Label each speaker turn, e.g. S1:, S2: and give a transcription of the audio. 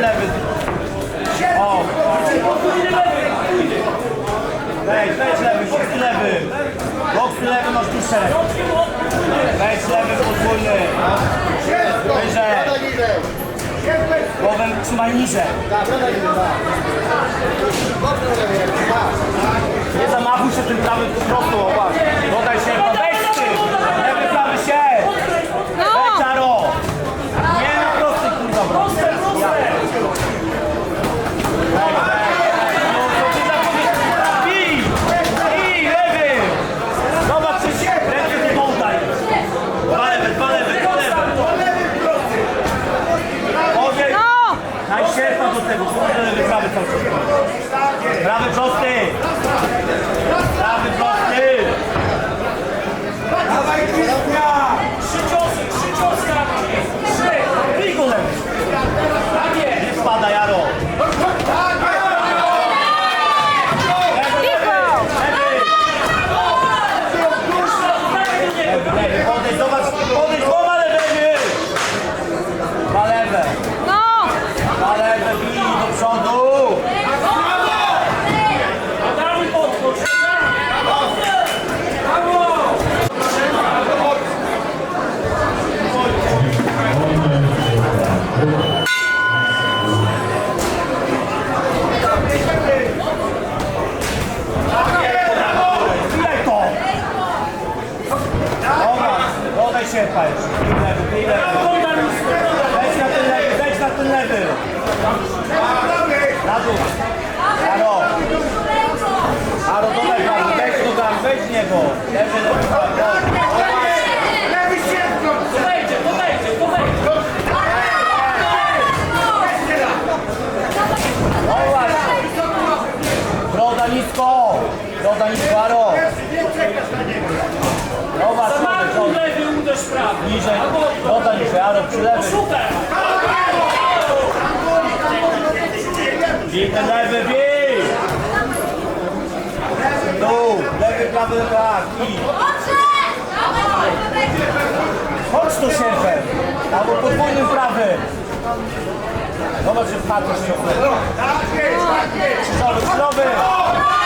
S1: lewy. O! Wejdź, wejdź lewy, boks lewy. Boks lewy masz duszę. Wejdź lewy, podwójny. Wyżej. Głowę trzymaj niżej. Nie zamachuj się tym prawym po prostu, popatrz. Dodaj się, Prawy prosty! czepaj. Lewy, lewy. Wejdź na ten lewy, wejdź na ten lewy. Na dół. Aro. Aro, do lewa, wejdź do tam, wejdź niego. Lewy, lewy. niżej, woda niż wiarę,
S2: przylewy.
S1: I ten lewy bij! Tu, lewy, prawy, tak. Chodź tu, sierfer! Albo podwójny prawy! Zobacz, że patrzysz się.
S3: Tak jest, tak!
S1: Krzyżowy, krzyżowy!